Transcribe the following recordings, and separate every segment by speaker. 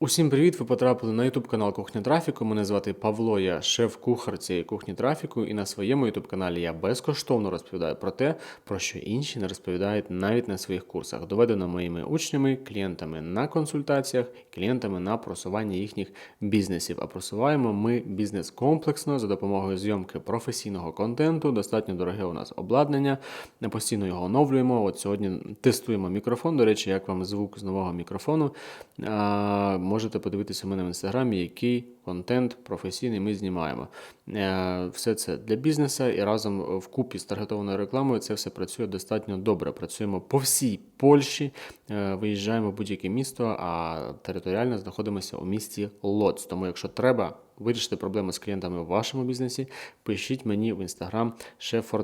Speaker 1: Усім привіт! Ви потрапили на YouTube канал Кухня Трафіку. Мене звати Павло, я шеф-кухар цієї кухні трафіку, і на своєму YouTube каналі я безкоштовно розповідаю про те, про що інші не розповідають навіть на своїх курсах. Доведено моїми учнями, клієнтами на консультаціях, клієнтами на просування їхніх бізнесів. А просуваємо ми бізнес комплексно за допомогою зйомки професійного контенту. Достатньо дороге у нас обладнання. Постійно його оновлюємо. От сьогодні тестуємо мікрофон. До речі, як вам звук з нового мікрофону. Можете подивитися мене в інстаграмі, який контент професійний ми знімаємо. Е, Все це для бізнесу і разом вкупі з таргетованою рекламою це все працює достатньо добре. Працюємо по всій Польщі, е, виїжджаємо в будь-яке місто, а територіально знаходимося у місті Лоц. Тому, якщо треба вирішити проблеми з клієнтами у вашому бізнесі, пишіть мені в інстаграм шеф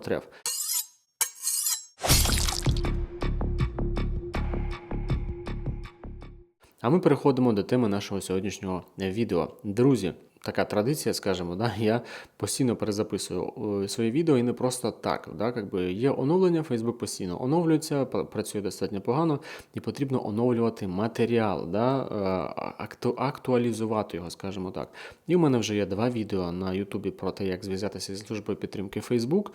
Speaker 1: А ми переходимо до теми нашого сьогоднішнього е, відео. Друзі, така традиція, скажімо, да, я постійно перезаписую е, свої відео і не просто так. Да, якби є оновлення, Facebook постійно оновлюється, працює достатньо погано, і потрібно оновлювати матеріал, да, е, акту- актуалізувати його, скажімо так. І в мене вже є два відео на Ютубі про те, як зв'язатися зі службою підтримки Facebook,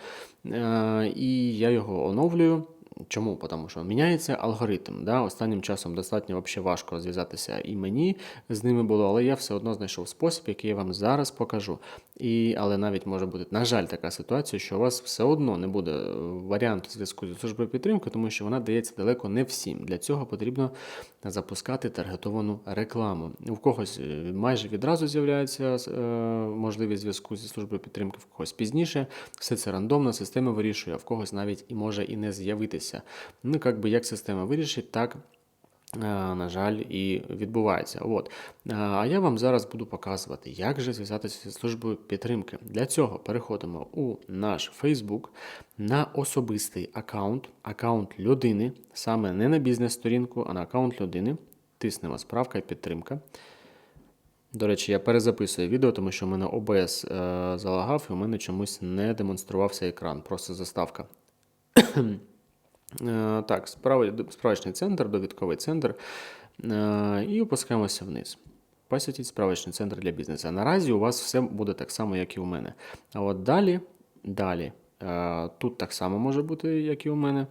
Speaker 1: і я його оновлюю. Чому? Тому що міняється алгоритм. Да? Останнім часом достатньо вообще важко зв'язатися і мені з ними було, але я все одно знайшов спосіб, який я вам зараз покажу. І, але навіть може бути, на жаль, така ситуація, що у вас все одно не буде е, варіанту зв'язку зі службою підтримки, тому що вона дається далеко не всім. Для цього потрібно запускати таргетовану рекламу. У когось е, майже відразу з'являється е, можливість зв'язку зі службою підтримки, в когось пізніше. Все це рандомно, система вирішує, а в когось навіть і може і не з'явитися. Ну, як би як система вирішить, так. е, На жаль, і відбувається. От. Е, А я вам зараз буду показувати, як же зв'язатися зі службою підтримки. Для цього переходимо у наш Facebook на особистий аккаунт, аккаунт людини, саме не на бізнес-сторінку, а на аккаунт людини. Тиснемо справка і підтримка. До речі, я перезаписую відео, тому що в мене OBS е, залагав і у мене чомусь не демонструвався екран, просто заставка. Е, так, справочний центр, довідковий центр. Е, і опускаємося вниз. Посвятіть справочний центр для бізнесу. Наразі у вас все буде так само, як і у мене. А от далі, далі, е, тут так само може бути, як і у мене.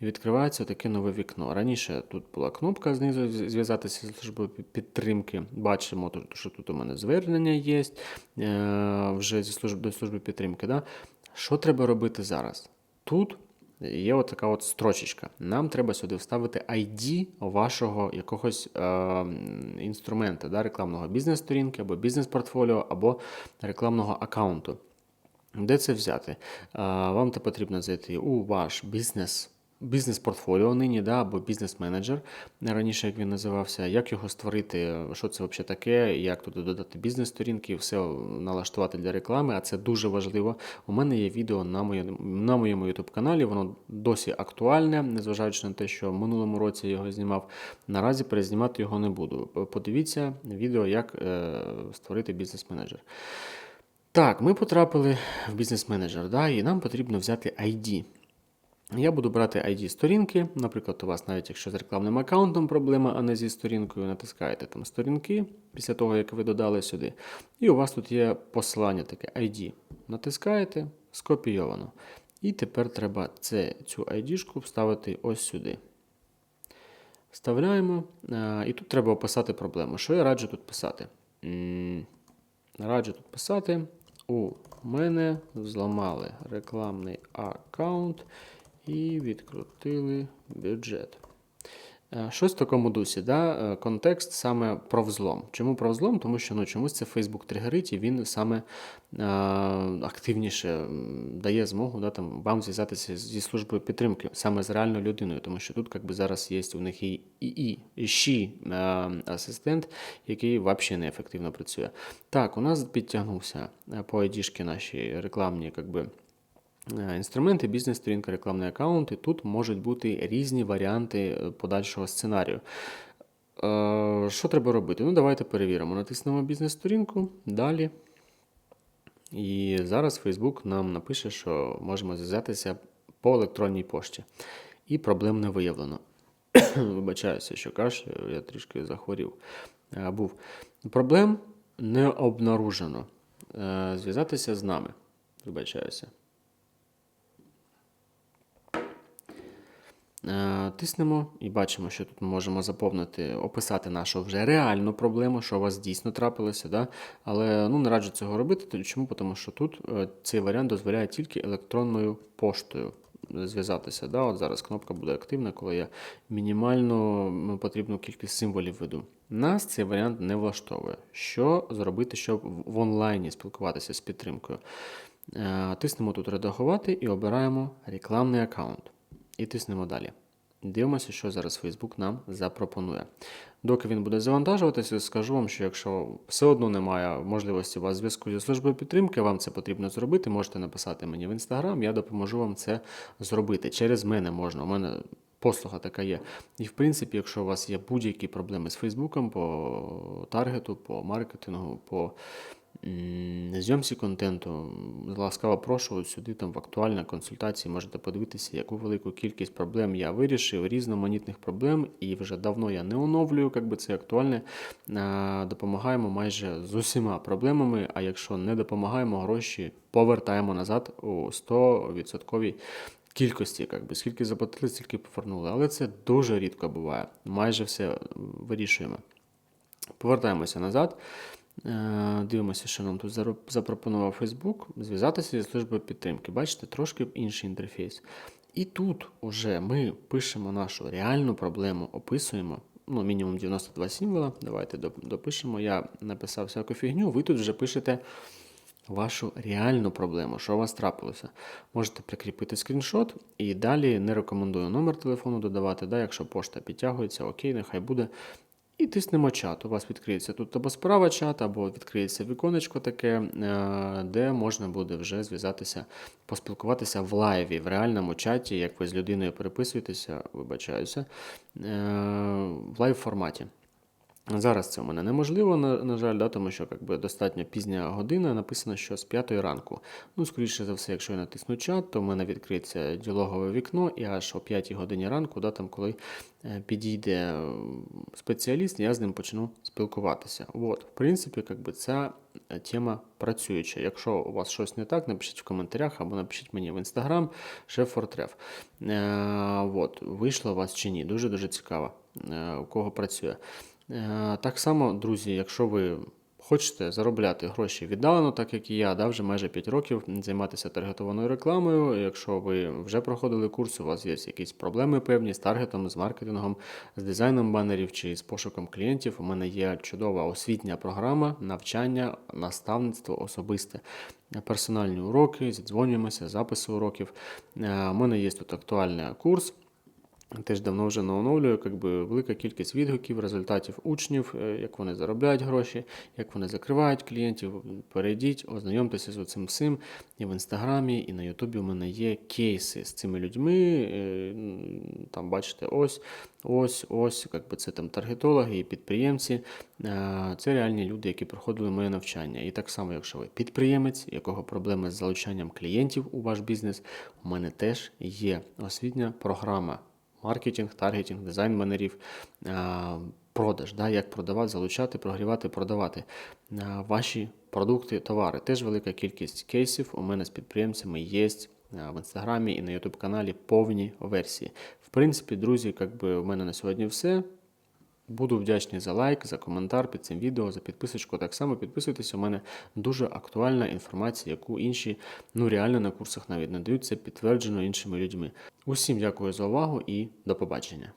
Speaker 1: І відкривається таке нове вікно. Раніше тут була кнопка знизу зв'язатися з службою підтримки. Бачимо, що тут у мене звернення є вже зі служби, до служби підтримки. Да? Що треба робити зараз? Тут є отака така от строчечка. Нам треба сюди вставити ID вашого якогось е, інструмента, да, рекламного бізнес-сторінки або бізнес-портфоліо, або рекламного аккаунту. Де це взяти? Е, Вам то потрібно зайти у ваш бізнес. Бізнес-портфоліо нині, да, або бізнес-менеджер, раніше як він називався, як його створити, що це взагалі таке, як туди додати бізнес-сторінки, все налаштувати для реклами, а це дуже важливо. У мене є відео на моєму, на моєму YouTube каналі, воно досі актуальне, незважаючи на те, що в минулому році я його знімав. Наразі перезнімати його не буду. Подивіться відео, як е, створити бізнес-менеджер. Так, ми потрапили в бізнес-менеджер, да, і нам потрібно взяти ID. Я буду брати ID сторінки. Наприклад, у вас, навіть якщо з рекламним аккаунтом проблема, а не зі сторінкою, натискаєте там сторінки після того, як ви додали сюди. І у вас тут є посилання таке ID. Натискаєте, скопійовано. І тепер треба це, цю ID-шку вставити ось сюди. Вставляємо. І тут треба описати проблему. Що я раджу тут писати? Раджу тут писати. У мене зламали рекламний аккаунт і відкрутили бюджет. Е, Щось в такому дусі, да? е, контекст саме про взлом. Чому про взлом? Тому що ну, чомусь це Facebook тригерить, і він саме е, активніше дає змогу да, там, вам зв'язатися зі службою підтримки, саме з реальною людиною, тому що тут якби, зараз є у них і ІІ, і ШІ е, асистент, який взагалі неефективно працює. Так, у нас підтягнувся е, по ID-шки наші рекламні, якби. Е, Інструменти, бізнес-сторінка, рекламний аккаунт, і тут можуть бути різні варіанти е, подальшого сценарію. Е, Що треба робити? Ну, давайте перевіримо. Натиснемо бізнес-сторінку, далі. І зараз Facebook нам напише, що можемо зв'язатися по електронній пошті. І проблем не виявлено. Вибачаюся, що кашляю, я трішки захворів. був. Проблем не обнаружено. Зв'язатися з нами. Вибачаюся. Тиснемо і бачимо, що тут ми можемо заповнити, описати нашу вже реальну проблему, що у вас дійсно трапилося. Да? Але ну, не раджу цього робити. Чому? Тому що тут е, цей варіант дозволяє тільки електронною поштою зв'язатися. Да? От зараз кнопка буде активна, коли я мінімальну потрібну кількість символів веду. Нас цей варіант не влаштовує. Що зробити, щоб в- в онлайні спілкуватися з підтримкою? Е, Тиснемо тут редагувати і обираємо рекламний аккаунт. І тиснемо далі. Дивимося, що зараз Facebook нам запропонує. Доки він буде завантажуватися, скажу вам, що якщо все одно немає можливості у вас зв'язку зі службою підтримки, вам це потрібно зробити, можете написати мені в інстаграм, я допоможу вам це зробити. Через мене можна. У мене послуга така є. І в принципі, якщо у вас є будь-які проблеми з Фейсбуком по таргету, по маркетингу, по зйомці контенту, ласкаво прошу сюди там в актуальні консультації можете подивитися, яку велику кількість проблем я вирішив, різноманітних проблем, і вже давно я не оновлюю, як би це актуальне. Допомагаємо майже з усіма проблемами. А якщо не допомагаємо, гроші повертаємо назад у 100% кількості, як би, скільки заплатили, стільки повернули. Але це дуже рідко буває. Майже все вирішуємо. Повертаємося назад. Е, Дивимося, що нам тут запропонував Facebook. Зв'язатися зі службою підтримки. Бачите, трошки інший інтерфейс. І тут уже ми пишемо нашу реальну проблему, описуємо. Ну, мінімум 92 символа. Давайте допишемо. Я написав всяку фігню. Ви тут вже пишете вашу реальну проблему, що у вас трапилося. Можете прикріпити скріншот і далі не рекомендую номер телефону додавати. Да, якщо пошта підтягується, окей, нехай буде. І тиснемо чат. У вас відкриється тут або справа чат, або відкриється віконечко таке, е, де можна буде вже зв'язатися, поспілкуватися в лайві, в реальному чаті, як ви з людиною переписуєтеся, вибачаюся, е, в лайв форматі. Зараз це у мене неможливо, на, на жаль, да, тому що як би, достатньо пізня година, написано, що з 5 ранку. Ну, скоріше за все, якщо я натисну чат, то в мене відкриється діалогове вікно, і аж о 5 годині ранку, да, там, коли е, підійде е, спеціаліст, я з ним почну спілкуватися. От, в принципі, як би, ця е, тема працююча. Якщо у вас щось не так, напишіть в коментарях або напишіть мені в інстаграм, шеф Фортреф. Е, вийшло у вас чи ні. Дуже-дуже цікаво, е, у кого працює. Е, Так само, друзі, якщо ви хочете заробляти гроші віддалено, так як і я, да, вже майже 5 років займатися таргетованою рекламою. Якщо ви вже проходили курс, у вас є якісь проблеми певні з таргетом, з маркетингом, з дизайном банерів чи з пошуком клієнтів, у мене є чудова освітня програма, навчання, наставництво особисте. Персональні уроки, зідзвонюємося, записи уроків. Е, У мене є тут актуальний курс. Теж давно вже не оновлюю, якби велика кількість відгуків, результатів учнів, е, як вони заробляють гроші, як вони закривають клієнтів. Перейдіть, ознайомтеся з цим всім. І в інстаграмі, і на Ютубі у мене є кейси з цими людьми. е, Там бачите, ось, ось, ось, якби це там таргетологи і підприємці. Е, Це реальні люди, які проходили моє навчання. І так само, якщо ви підприємець, якого проблеми з залучанням клієнтів у ваш бізнес, у мене теж є освітня програма маркетинг, таргетинг, дизайн банерів, а, продаж, да, як продавати, залучати, прогрівати, продавати ваші продукти, товари. Теж велика кількість кейсів у мене з підприємцями є в інстаграмі і на ютуб каналі повні версії. В принципі, друзі, як би у мене на сьогодні все. Буду вдячний за лайк, за коментар під цим відео, за підписочку. Так само підписуйтесь, у мене дуже актуальна інформація, яку інші ну реально на курсах навіть не. Це підтверджено іншими людьми. Усім дякую за увагу і до побачення.